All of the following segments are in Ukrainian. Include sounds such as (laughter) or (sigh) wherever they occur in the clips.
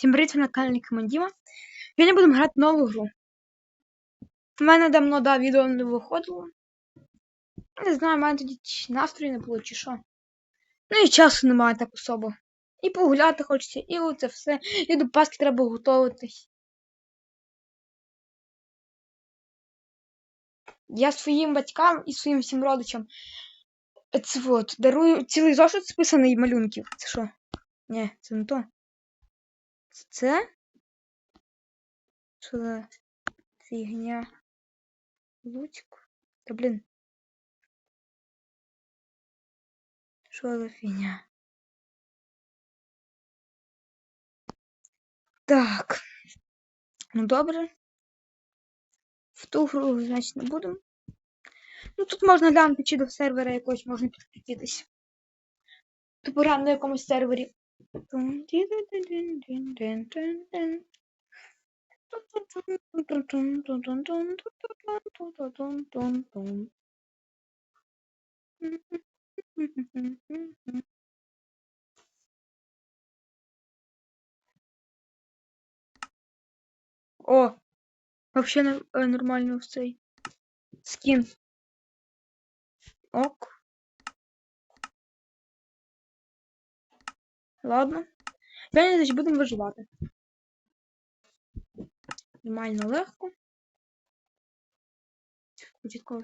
Всім привіт, на каналі Командіма. Сьогодні будемо грати нову гру. У мене давно да, відео не виходило. Не знаю, в мене тоді настрою не було, чи що. Ну і часу немає так особо. І погуляти хочеться, і оце все. І до Пасхи треба готуватись. Я своїм батькам і своїм всім родичам це от, дарую цілий зошит списаний малюнків. Це що? Ні, це не то. Це? Що фігня? Лучик? Та блін. Що за фігня? Так. Ну добре. В ту гру, значить, не будемо. Ну тут можна глянути, чи до сервера якогось можна підключитись. Типу на якомусь сервері. О, вообще нор- э, нормально ось цей скін. Ок. Ладно. Значить, будемо виживати. Нормально легко. Початково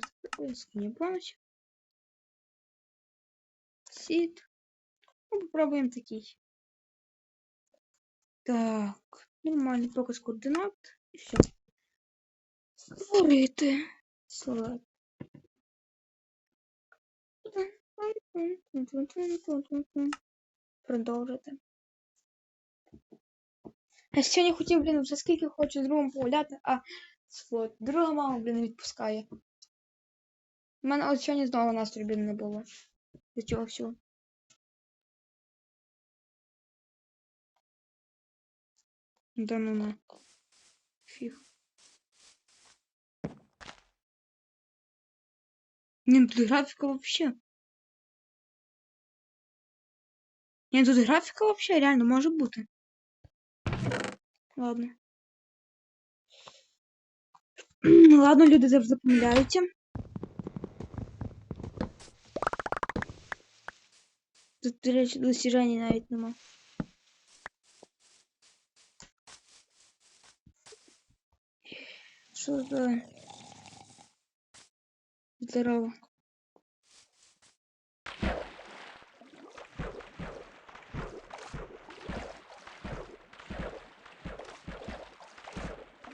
скині помощь. Сід. Ну, попробуємо такий. Так. Нормальний показ координат. І все. Створити. Слайд. Продовжити. Я сьогодні хотів, блін, вже скільки хочу з другом погуляти, а от, друга мама, блін, відпускає. У мене от сьогодні знову настрій, блін, не було. До цього всього. Да ну ну. Фіг. Ні, тут графіка вообще. Ні, тут графіка вообще реально може бути. Ладно. (clears throat) Ладно, люди завжди помиляються. Тут, до речі, досіжень навіть нема. Що за... Здорово.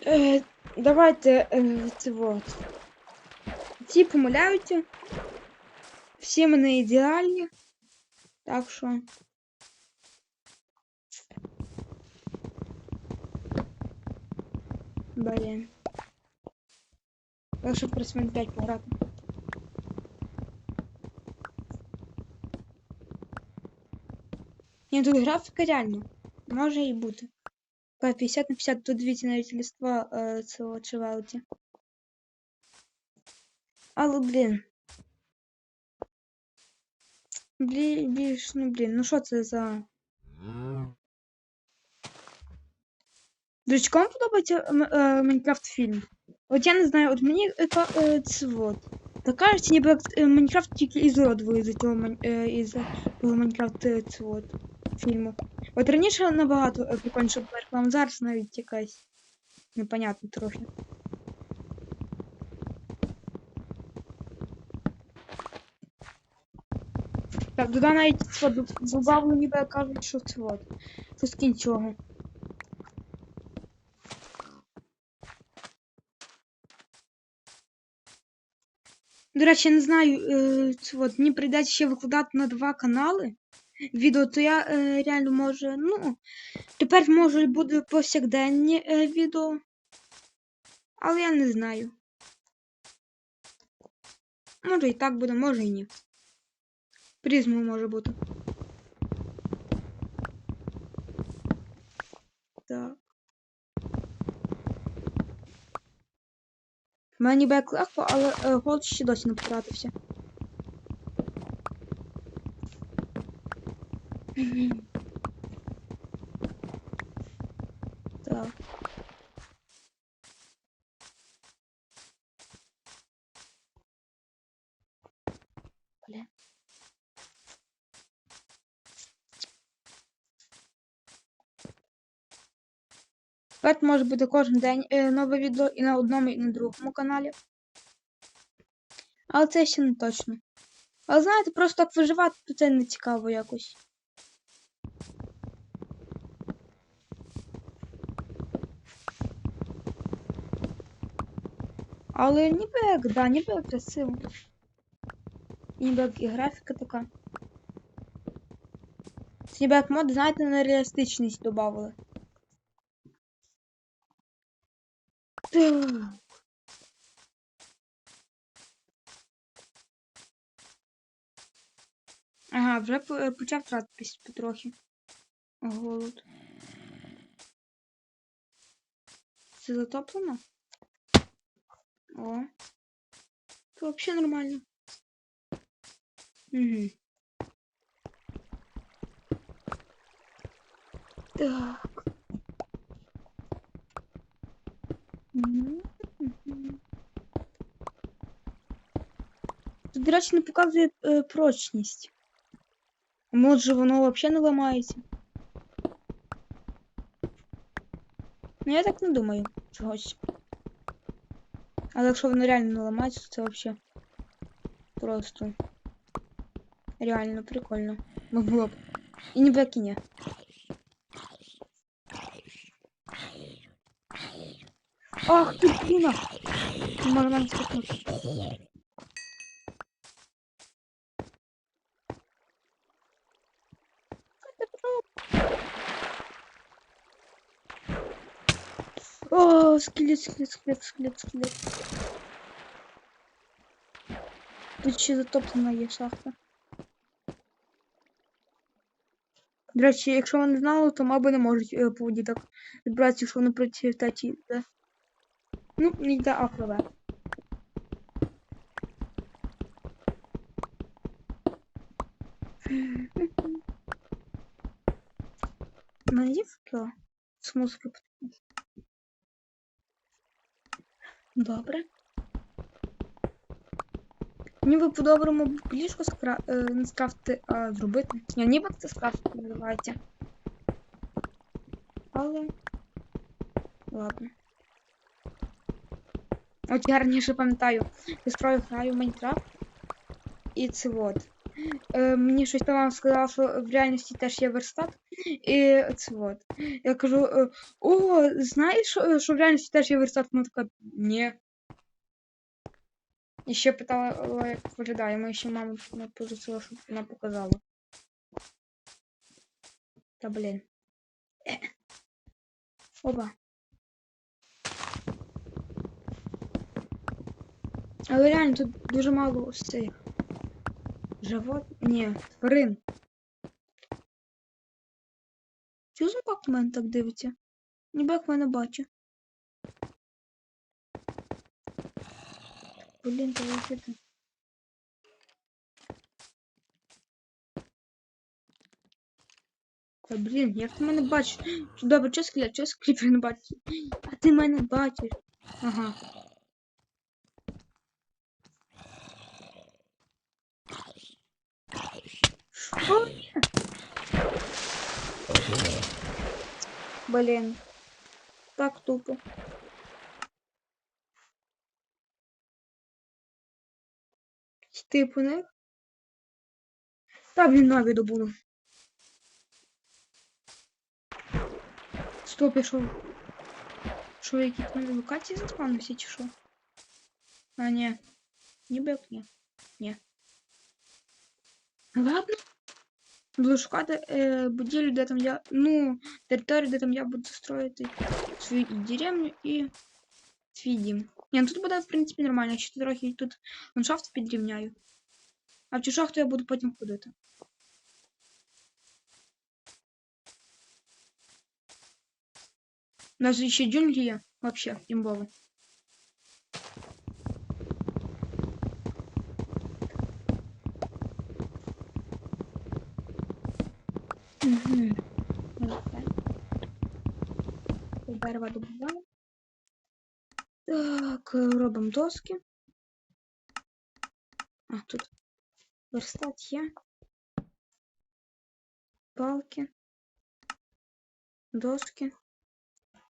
Е, давайте е, це вот. Ці помиляються. Всі мене ідеальні. Так що. Блін. Лише просто 5 пограти. Ні, тут графіка реально. Може і бути. Така 50 на 50, тут дивіться навіть листва е, цього чевелті. Але, блін. Блін, більш, ну блін, ну що це за. Дочком подобається м- е, Майнкрафт фільм. От я не знаю, от мені е, ка- е, це вот. Так кажеться, ніби як е, Майнкрафт тільки із роду із цього Майн- е, із того Майнкрафт е, це вот фільму. От раніше набагато е, прикольніше була реклама, зараз навіть якась непонятна трохи. Так, туди навіть це от забавно ніби кажуть, що це от. Що скін цього. До речі, я не знаю, е, це от, мені прийдеться ще викладати на два канали Відео, то я е, реально може, ну, тепер може буде повсякденні е, відео. Але я не знаю. Може і так буде, може і ні. Призму може бути. Так. У мене ніби але е, голод ще досі не потратився. Так. Бля. Тепер може бути кожен день е, нове відео і на одному, і на другому каналі. Але це ще не точно. Але знаєте, просто так виживати, то це не цікаво якось. Але ніби як, да, ніби як красиво. Ніби як і графіка така. Це ніби як мод, знаєте, на реалістичність додавали. Ага, вже по- почав тратитись потрохи. Голод. Це затоплено? О. Це взагалі нормально. Угу. Так. Мгм, мгм. Тут, до речі, не показує е, прочність. Може воно взагалі не ламається. Ну я так не думаю чогось. Але якщо воно реально не ламається, то це взагалі просто реально прикольно. Могло б. І ніби як і ні. Ах ти бліна! Не можу нам скакнути. Скелет, скелет, скелет, скелет, скелет. Тут ще затоплена є шахта. До речі, якщо не знали, то моби не можуть е, по воді так відбратися, якщо вони проти течії. Да? Ну, не йде акрове. У мене є Добре. Ніби по-доброму ліжко скра... е, не скрафти, а зробити. Ні, ніби це скрафти називається. Але. Ладно. От я раніше пам'ятаю, я справді граю Майнкрафт. І це от. Е, мені щось там сказав, що в реальності теж є верстат. І це от. Я кажу: е, о, знаєш, що- що в реальності теж є верстат? Вона така, ні. І ще питала, як виглядає. Ми ще маму попросила, щоб вона показала. Та блін. Е. Оба. Але реально тут дуже мало ось цих. Живот? Ні, тварин. Зубак на мене так дивиться? Ніби як мене бачить. Блін, то вихити. Та блін, як ти мене бачиш? (gasps) Добре, чого скелет, чого скріпер не бачиш? (gasps) А ти мене бачиш. Ага. Що? Блін. Так тупо. Ти по них? Та блін, нові добуду. Стоп, я що? Що, якісь нові локації заспавнився чи що? А, ні. Ніби як ні. Ні. Ладно. Буду шукати е, будівлю, де там я. Ну, територію, де там я буду строїти свою і деревню і свій дім. Ні, ну тут буде, в принципі, нормально. Ще трохи тут ландшафт підрівняю. А в цю шахту я буду потім ходити. У нас ще джунглі є. Вообще, імбово. Дерева добуваємо. Так, е, робимо доски. А, тут верстат є. Палки. Доски.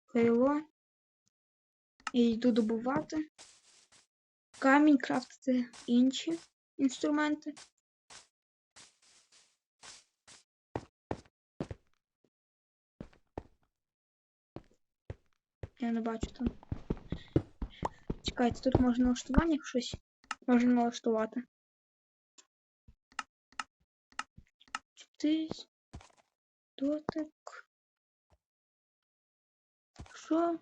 Кайло. І йду добувати. Камінь крафтити інші інструменти. Я не бачу там. Чекайте, тут можна налаштування щось. Можна налаштувати. Чотири. Дотик. Що?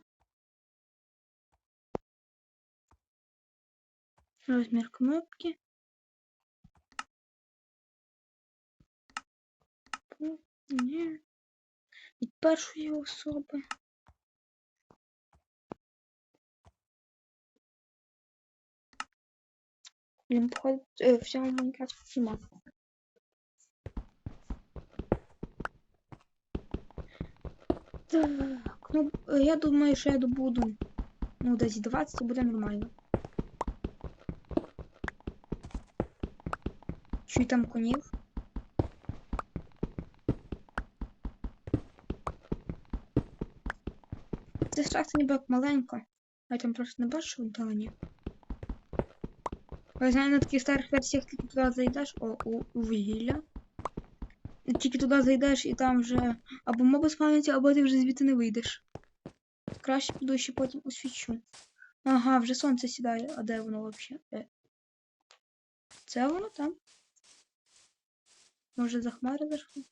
Розмір кнопки. Пу- Ні. Від першої особи. Походу, е, в цьому Майнкрафті нема. Так, ну, е, я думаю, що я добуду, ну, десь 20 буде нормально. Чую там конів. Це шахта ніби як маленька. Я там просто не бачу вдалині. Я знаю, на таких старих версіях тільки туди зайдеш, о, у, у вугілля. Тільки туди зайдеш і там вже або моби спавняться, або ти вже звідти не вийдеш. Краще піду ще потім освічу. Ага, вже сонце сідає. А де воно взагалі? Е. Це воно там? Може за хмари зайшло?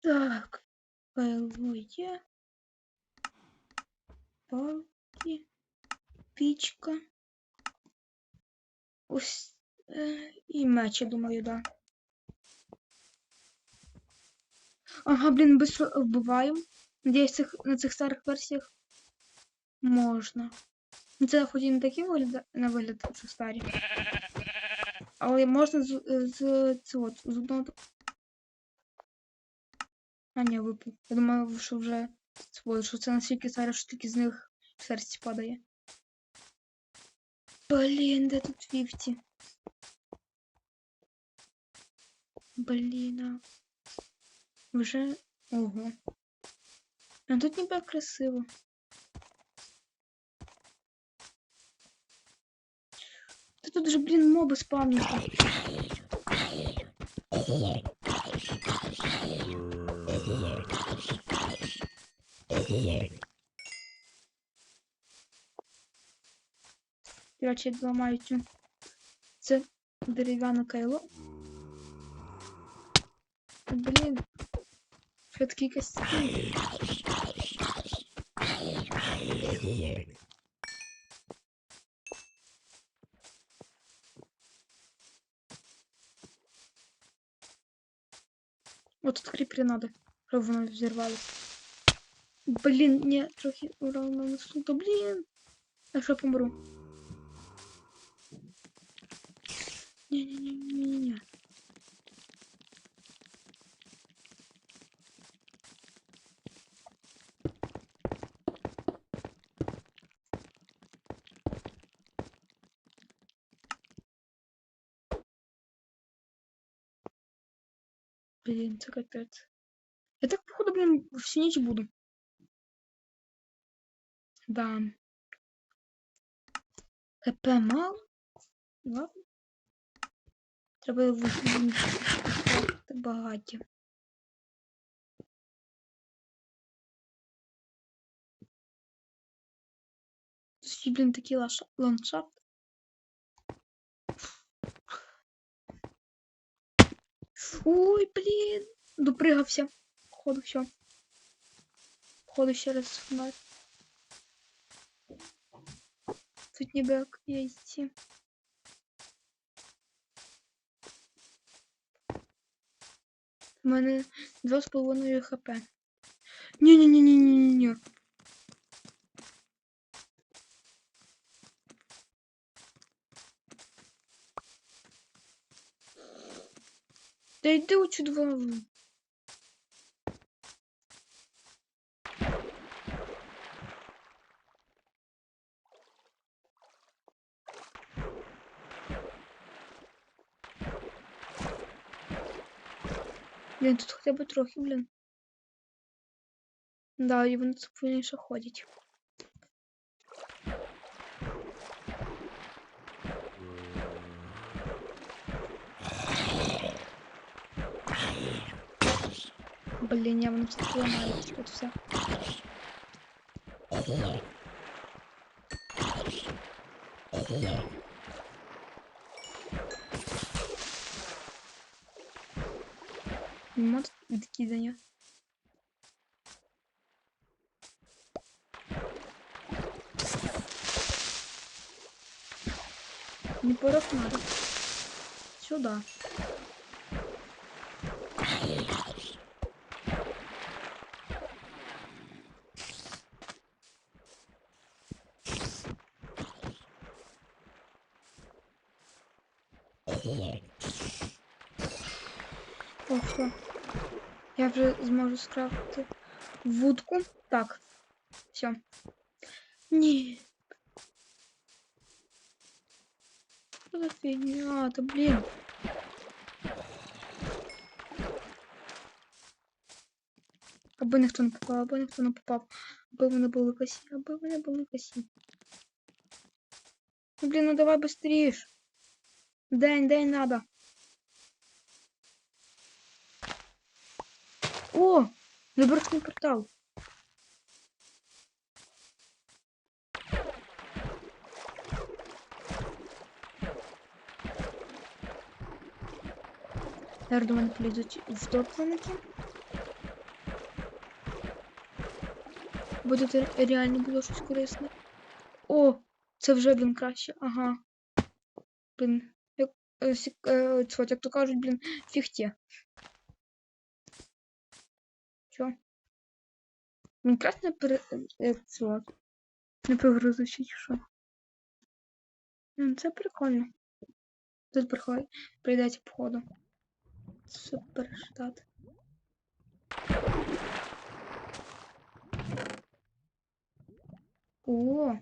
Так. Пайло є. Палки. Пічка. Ось. Е, і меч, я думаю, да. Ага, блін, быстро вбиваємо. Надіюсь, цих, на цих старих версіях можна. Ну, Це хоч і не такі вигляд, на вигляд, що старі. Але можна з, з, з, от, з одного. А, ні, випав. Я думаю, що вже от, що це настільки старе, що тільки з них серці падає. Блін, де тут вівці? Блін. а. Вже. Ого. А тут ніби красиво. Та тут же, блін, моби спавняться. Короче, я ламаю цю. Це дерев'яне кайло. Блін. Що такі костюми? Вот тут кріпері надо, воно взірвалося. Блін, ні, трохи урано несу. То блін. А що помру? Ні-ні-ні-ні-ні. Блін, це капець. Я так, походу, блін, всю ніч буду. Да. ХП мало? Ладно. Треба виглядати багаті. Тут, блін, такий ландшафт. Ой, блін. Допригався. Походу, все. Походу, ще раз вмер. Тут ніби як яйці. У мене два з половиною хп. Ні-ні-ні-ні-ні-ні. Та йди у чудово. Блін, тут хоча б трохи, блін. Да, і вони спокійніше ходять. Блін, я воно все ламається тут все. Нема Тут відкидання. Не порох надо. Сюда. Я вже зможу скрафтити вудку. Так. Все. Ні. Що за фігня? Та блін. Аби ніхто не попав, аби ніхто не попав. Аби вони були косі, аби вони були косі. Ну, блін, ну давай быстріш. День, день надо. О! Виборочний портал. Зараз до мене полізуть втопленики. Буде те- реально було щось корисне. О! Це вже, блін, краще. Ага. Блін. Як, е, е, як то кажуть, блін, фіхте. Що? Він краще не пере... е. Не прогрузився що. М, Це прикольно. Тут приходить, прийдеться походу. Супер штат. О!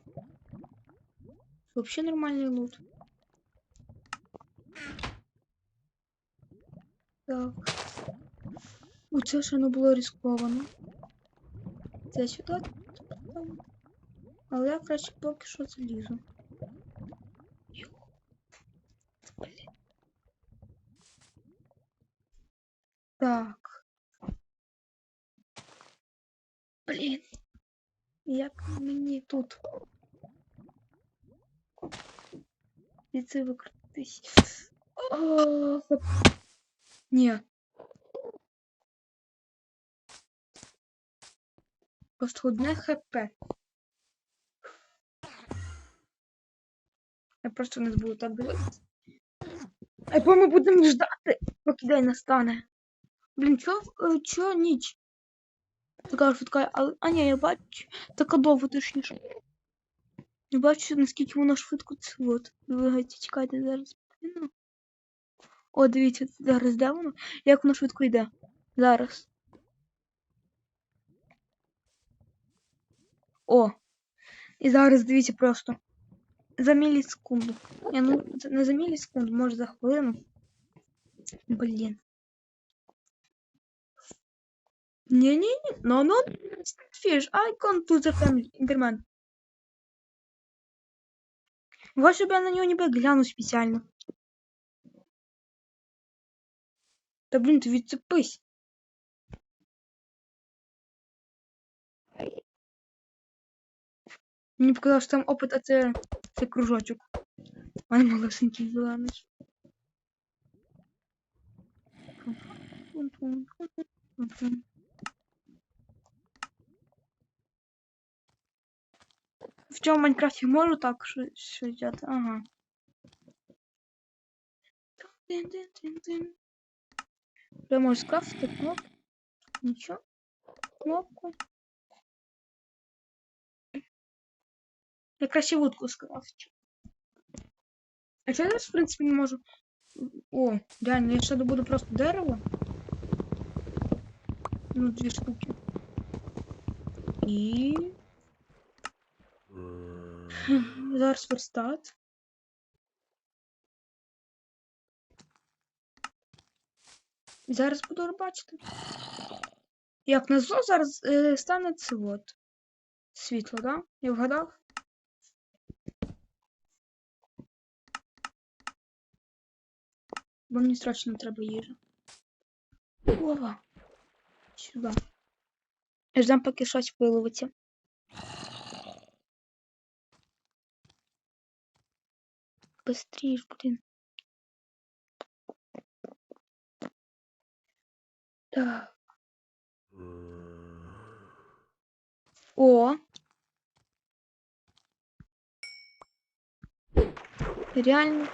Вообще нормальный лут. Так. У це ж воно було ризиковано. Це сюди. Але я краще поки що залізу. Так. Блін. Як мені тут? Від це викрутись. Ні. Просто хп. Я просто не буду так дивитися. А бо ми будемо ждати, поки день настане. Блін, чо, е, чо ніч? Така швидка, а, а ні, я бачу, така довго точніше. Я бачу, наскільки воно швидко це от. Двигається, чекайте зараз. О, дивіться, зараз де воно? Як воно швидко йде. Зараз. О! І зараз дивіться просто. За мілісекунду. Я, ну, це не за мілісекунду, може за хвилину. Блін. Не-не-не, no, no, fish, I come to the family, Enderman. Вот, чтобы я на него не гляну специально. Да блин, ты відцепись. Мені показалось, що там опит, а це, це кружочок. А не малесенький зелений. В цьому Майнкрафті можу так щось щось взяти? Ага. Тин-тин-тин-тин. Я можу скрафтити кнопку. Нічого. Кнопку. Я краще вудку скрафчу. А що я, в принципі, не можу О, реально, я ще добуду просто дерево. Ну, дві штуки. І. Зараз верстат. Зараз буду бачити. Як на зло зараз е, стане це от. Світло, да? Я вгадав? Бо мені страшно треба їжа. Ова. Сюди. Ждем, поки щось виловиться. Быстріш, блін. Так. О. Реально.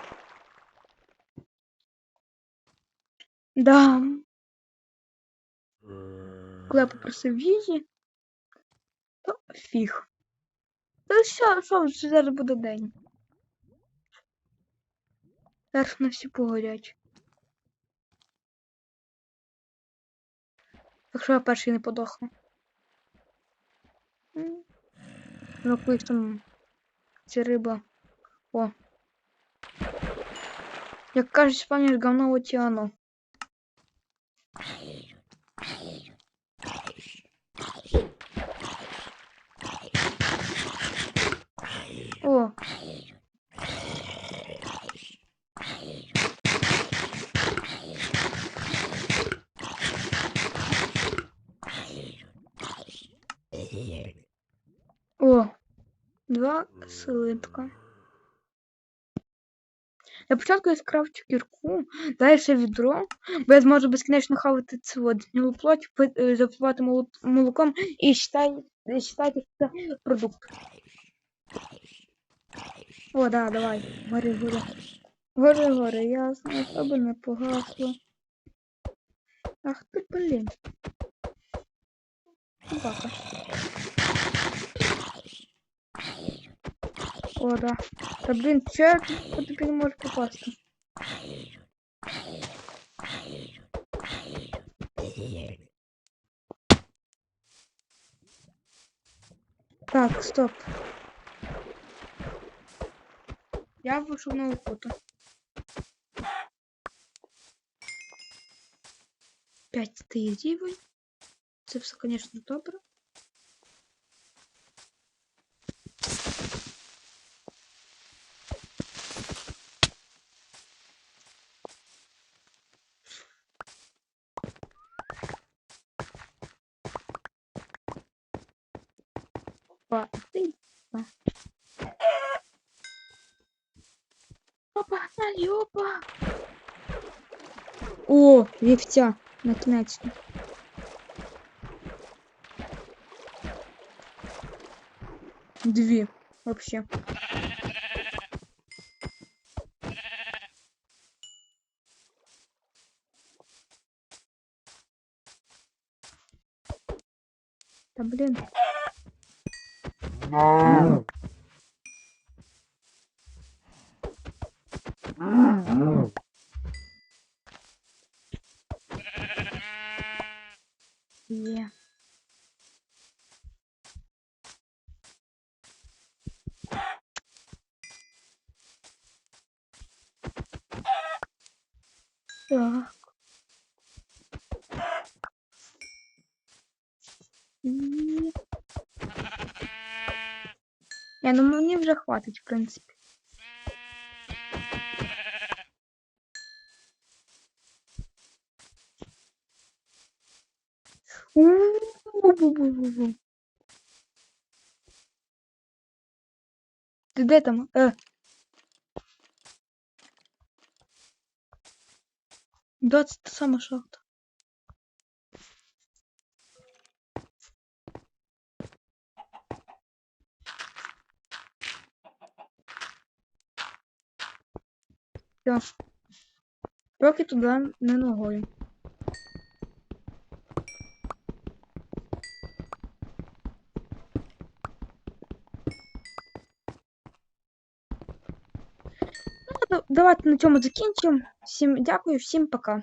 Да. Коли я попросив їжі, то фіг. Та що, що вже зараз буде день? Зараз на всі погорять. Якщо я перший не подохну. Ну, колись там ця риба. О. Як кажуть, спам'ять говно Океану. О. О. Два слитка. Я початку я скрафчу кірку, далі ще відро, бо я зможу безкінечно хавати цю гнилу плоть, е, запивати молоком і считай, считайте, що це продукт. О, да, давай, гори, гори. Гори, гори, ясно, щоб не погасло. Ах ти, блін. Собака. О, да. Та блін, тут по тобі не можу попасти? Так, стоп. Я вийшов на охоту. П'ять рівень. Це все, звісно, добре. вівця, наконець-то. Дві, вообще. Та блін. Є. Я ну мені вже хватить, в принципі. У-у-у-у-у-у. Ти де там? Е. Да, це сама шахта. Все. Поки туди не ногою. Ну, давайте на цьому закінчимо. Всім дякую, всім пока.